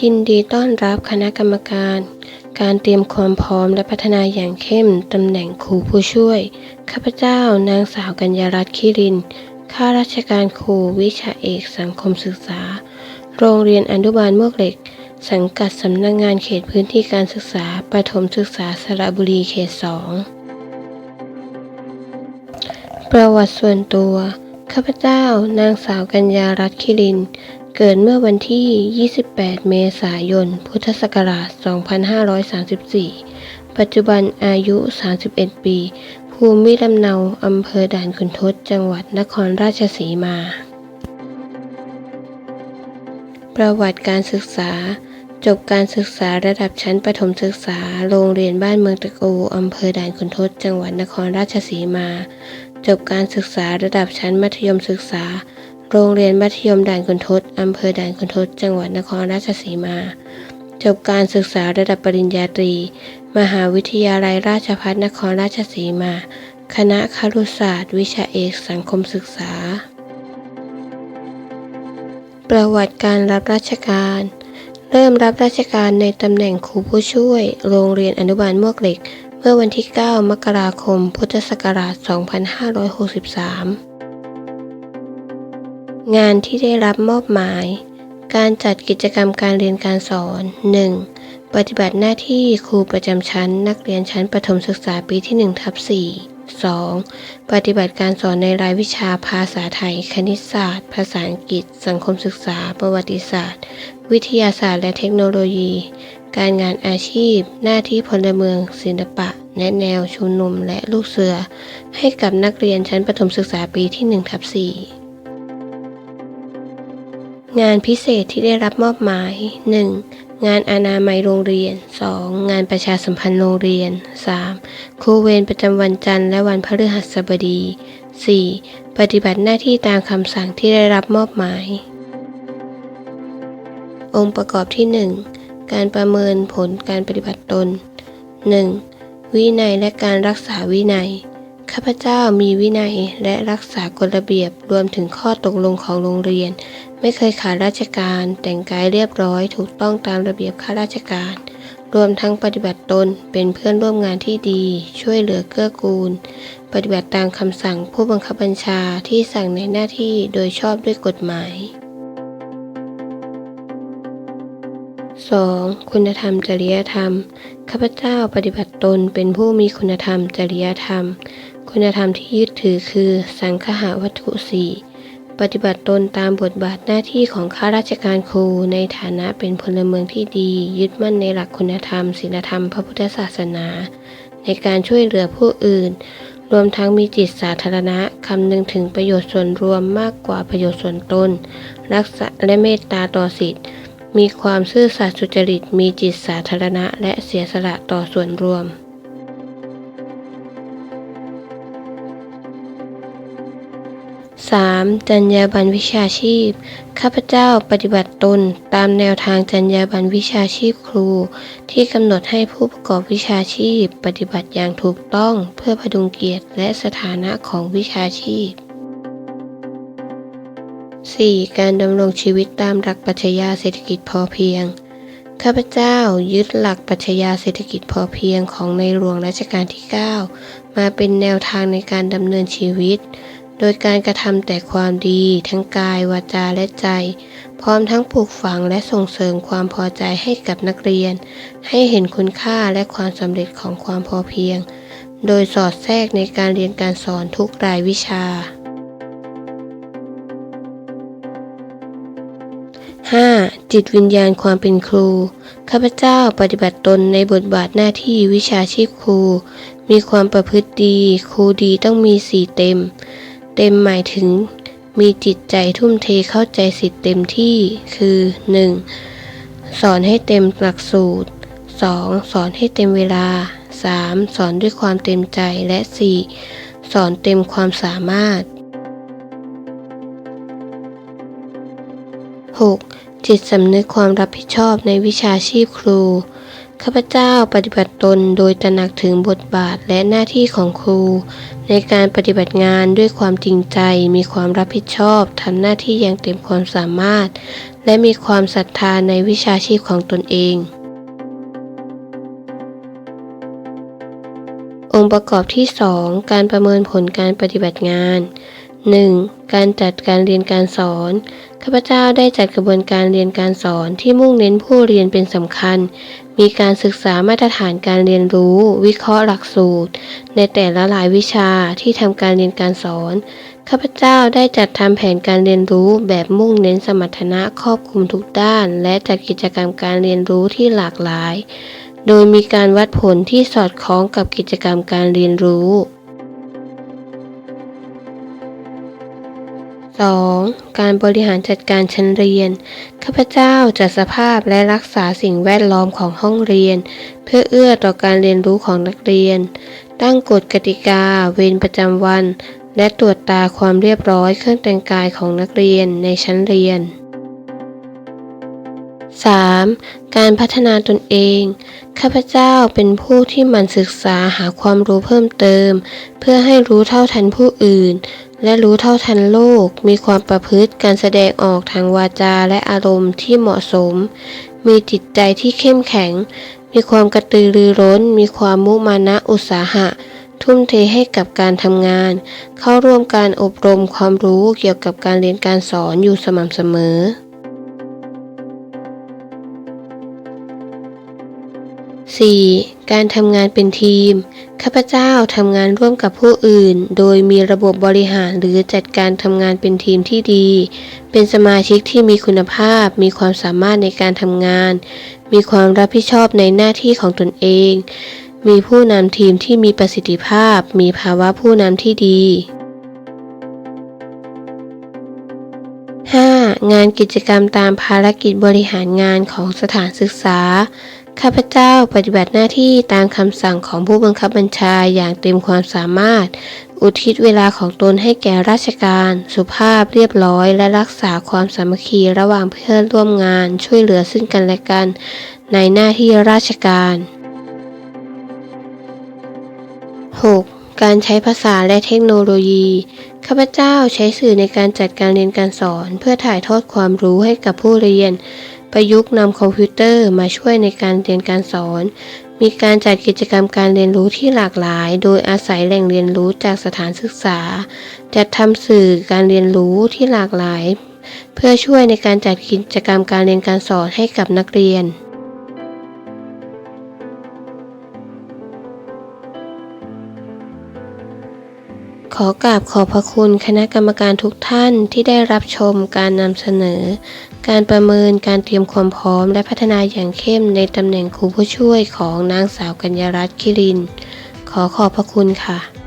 ยินดีต้อนรับคณะกรรมการ การเตรียมความพร้อมและพัฒนาอย่างเข้ม ตำแหน่งครูผู้ช่วย ข้าพเจ้านางสาวกัญญารัตน์คิริน ข้าราชการครูวิชาเอกสังคมศึกษา โรงเรียนอนุบาลมวกเหล็ก สังกัดสำนักงงานเขตพื้นที่การศึกษาประถมศึกษาสระบุรีเขตสอง ประวัติส่วนตัว ข้าพเจ้านางสาวกัญญารัตน์คิริน เกิดเมื่อวันที่ 28 เมษายน พุทธศักราช 2534 ปัจจุบันอายุ 31 ปี ภูมิลำเนาอำเภอด่านขุนทด จังหวัดนครราชสีมา ประวัติการศึกษา จบการศึกษาระดับชั้นประถมศึกษา โรงเรียนบ้านเมืองตะโกอำเภอด่านขุนทด จังหวัดนครราชสีมา จบการศึกษาระดับชั้นมัธยมศึกษา โรงเรียนมัธยมด่านขุนทด อำเภอด่านขุนทด จังหวัดนครราชสีมา จบการศึกษาระดับปริญญาตรี มหาวิทยาลัยราชภัฏนครราชสีมา คณะครุศาสตร์ วิชาเอกสังคมศึกษา ประวัติการรับราชการ เริ่มรับราชการในตำแหน่งครูผู้ช่วย โรงเรียนอนุบาลมวกเหล็ก เมื่อวันที่ 9 มกราคม พุทธศักราช 2563 งานที่ได้รับมอบหมาย การจัดกิจกรรมการเรียนการสอน 1. ปฏิบัติหน้าที่ครูประจำชั้น นักเรียนชั้นประถมศึกษาปีที่1ทับ4 2. ปฏิบัติการสอนในรายวิชาภาษาไทย คณิตศาสตร์ ภาษาอังกฤษ สังคมศึกษา ประวัติศาสตร์ วิทยาศาสตร์และเทคโนโลยี การงานอาชีพ หน้าที่พลเมือง ศิลปะแนะแนวชุมนุมและลูกเสือ ให้กับนักเรียนชั้นประถมศึกษาปีที่1ทับ4 งานพิเศษที่ได้รับมอบหมาย 1. งานอนามัยโรงเรียน 2. งานประชาสัมพันธ์โรงเรียน 3. ครูเวรประจำวันจันทร์และวันพฤหัสบดี 4. ปฏิบัติหน้าที่ตามคำสั่งที่ได้รับมอบหมาย องค์ประกอบที่ 1 การประเมินผลการปฏิบัติตน 1. วินัยและการรักษาวินัย ข้าพเจ้ามีวินัยและรักษากฎระเบียบรวมถึงข้อตกลงของโรงเรียน ไม่เคยขาดราชการ แต่งกายเรียบร้อยถูกต้องตามระเบียบข้าราชการ รวมทั้งปฏิบัติตนเป็นเพื่อนร่วมงานที่ดี ช่วยเหลือเกื้อกูล ปฏิบัติตามคำสั่งผู้บังคับบัญชาที่สั่งในหน้าที่โดยชอบด้วยกฎหมาย 2. คุณธรรมจริยธรรม ข้าพเจ้าปฏิบัติตนเป็นผู้มีคุณธรรมจริยธรรม คุณธรรมที่ยึดถือคือ สังคหาวัตถุสี่ ปฏิบัติตนตามบทบาทหน้าที่ของข้าราชการครูในฐานะเป็นพลเมืองที่ดี ยึดมั่นในหลักคุณธรรมศีลธรรมพระพุทธศาสนา ในการช่วยเหลือผู้อื่น รวมทั้งมีจิตสาธารณะคำนึงถึงประโยชน์ส่วนรวมมากกว่าประโยชน์ส่วนตน รักษาและเมตตาต่อสิทธิ์มีความซื่อสัตย์สุจริต มีจิตสาธารณะ และเสียสละต่อส่วนรวม 3. จรรยาบรรณวิชาชีพ ข้าพเจ้าปฏิบัติตนตามแนวทางจรรยาบรรณวิชาชีพครู ที่กำหนดให้ผู้ประกอบวิชาชีพ ปฏิบัติอย่างถูกต้องเพื่อพดุงเกียรติและสถานะของวิชาชีพ 4. การดำรงชีวิตตามหลักปรัชญาเศรษฐกิจพอเพียง ข้าพเจ้ายึดหลักปรัชญาเศรษฐกิจพอเพียงของในหลวงรัชกาลที่ 9 มาเป็นแนวทางในการดำเนินชีวิต โดยการกระทำแต่ความดี ทั้งกาย วาจาและใจ พร้อมทั้งปลูกฝังและส่งเสริมความพอใจให้กับนักเรียน ให้เห็นคุณค่าและความสำเร็จของความพอเพียง โดยสอดแทรกในการเรียนการสอนทุกรายวิชา 5. จิตวิญญาณความเป็นครู ข้าพเจ้าปฏิบัติตนในบทบาทหน้าที่วิชาชีพครู มีความประพฤติดี ครูดีต้องมีสี่เต็ม เต็มหมายถึง มีจิตใจทุ่มเทเข้าใจสิทธิ์เต็มที่ คือ 1. สอนให้เต็มหลักสูตร 2. สอนให้เต็มเวลา 3. สอนด้วยความเต็มใจและ 4. สอนเต็มความสามารถ 6. จิตสำนึกความรับผิดชอบในวิชาชีพครู ข้าพเจ้าปฏิบัติตนโดยตระหนักถึงบทบาทและหน้าที่ของครู ในการปฏิบัติงานด้วยความจริงใจ มีความรับผิดชอบทำหน้าที่อย่างเต็มความสามารถ และมีความศรัทธาในวิชาชีพของตนเอง องค์ประกอบที่ 2 การประเมินผลการปฏิบัติงาน 1. การจัดการเรียนการสอน ข้าพเจ้าได้จัดกระบวนการเรียนการสอนที่มุ่งเน้นผู้เรียนเป็นสำคัญ มีการศึกษามาตรฐานการเรียนรู้ วิเคราะห์หลักสูตร ในแต่ละหลายวิชาที่ทำการเรียนการสอน ข้าพเจ้าได้จัดทำแผนการเรียนรู้แบบมุ่งเน้นสมรรถนะครอบคลุมทุกด้าน และจัดกิจกรรมการเรียนรู้ที่หลากหลาย โดยมีการวัดผลที่สอดคล้องกับกิจกรรมการเรียนรู้ 2. การบริหารจัดการชั้นเรียน ข้าพเจ้าจัดสภาพและรักษาสิ่งแวดล้อมของห้องเรียน เพื่อเอื้อต่อการเรียนรู้ของนักเรียน ตั้งกฎกติกา เวรประจำวัน และตรวจตาความเรียบร้อยเครื่องแต่งกายของนักเรียนในชั้นเรียน 3. การพัฒนาตนเอง ข้าพเจ้าเป็นผู้ที่หมั่นศึกษาหาความรู้เพิ่มเติม เพื่อให้รู้เท่าทันผู้อื่น และรู้เท่าทันโลก มีความประพฤติการแสดงออกทางวาจาและอารมณ์ที่เหมาะสม มีจิตใจที่เข้มแข็ง มีความกระตือรือร้น มีความมุมานะอุตสาหะ ทุ่มเทให้กับการทำงาน เข้าร่วมการอบรมความรู้เกี่ยวกับการเรียนการสอนอยู่สม่ำเสมอ 4. การทำงานเป็นทีม ข้าพเจ้าทำงานร่วมกับผู้อื่น โดยมีระบบบริหารหรือจัดการทำงานเป็นทีมที่ดี เป็นสมาชิกที่มีคุณภาพ มีความสามารถในการทำงาน มีความรับผิดชอบในหน้าที่ของตนเอง มีผู้นำทีมที่มีประสิทธิภาพ มีภาวะผู้นำที่ดี 5. งานกิจกรรมตามภารกิจบริหารงานของสถานศึกษา ข้าพเจ้าปฏิบัติหน้าที่ตามคำสั่งของผู้บังคับบัญชาอย่างเต็มความสามารถ อุทิศเวลาของตนให้แก่ราชการ สุภาพเรียบร้อย และรักษาความสามัคคีระหว่างเพื่อนร่วมงาน ช่วยเหลือซึ่งกันและกัน ในหน้าที่ราชการ 6. การใช้ภาษาและเทคโนโลยี ข้าพเจ้าใช้สื่อในการจัดการเรียนการสอน เพื่อถ่ายทอดความรู้ให้กับผู้เรียน ประยุกต์นำคอมพิวเตอร์มาช่วยในการเรียนการสอน มีการจัดกิจกรรมการเรียนรู้ที่หลากหลาย โดยอาศัยแหล่งเรียนรู้จากสถานศึกษา จัดทำสื่อการเรียนรู้ที่หลากหลาย เพื่อช่วยในการจัดกิจกรรมการเรียนการสอนให้กับนักเรียน ขอกราบขอบพระคุณคณะกรรมการทุกท่านที่ได้รับชมการนำเสนอ การประเมินการเตรียมความพร้อมและพัฒนาอย่างเข้มในตำแหน่งครูผู้ช่วยของนางสาวกัญญารัตน์คิริน ขอขอบพระคุณค่ะ